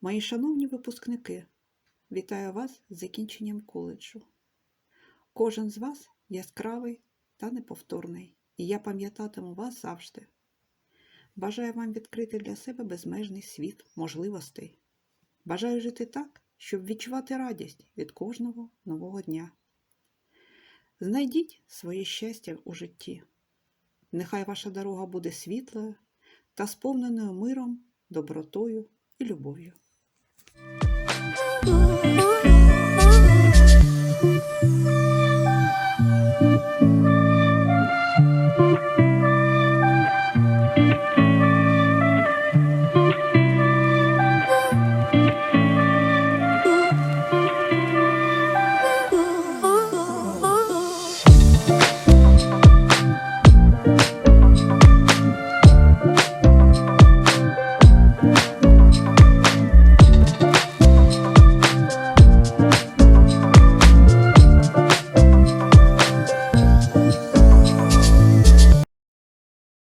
Мої шановні випускники, вітаю вас з закінченням коледжу. Кожен з вас яскравий та неповторний, і я пам'ятатиму вас завжди. Бажаю вам відкрити для себе безмежний світ можливостей. Бажаю жити так, щоб відчувати радість від кожного нового дня. Знайдіть своє щастя у житті. Нехай ваша дорога буде світлою та сповненою миром, добротою і любов'ю.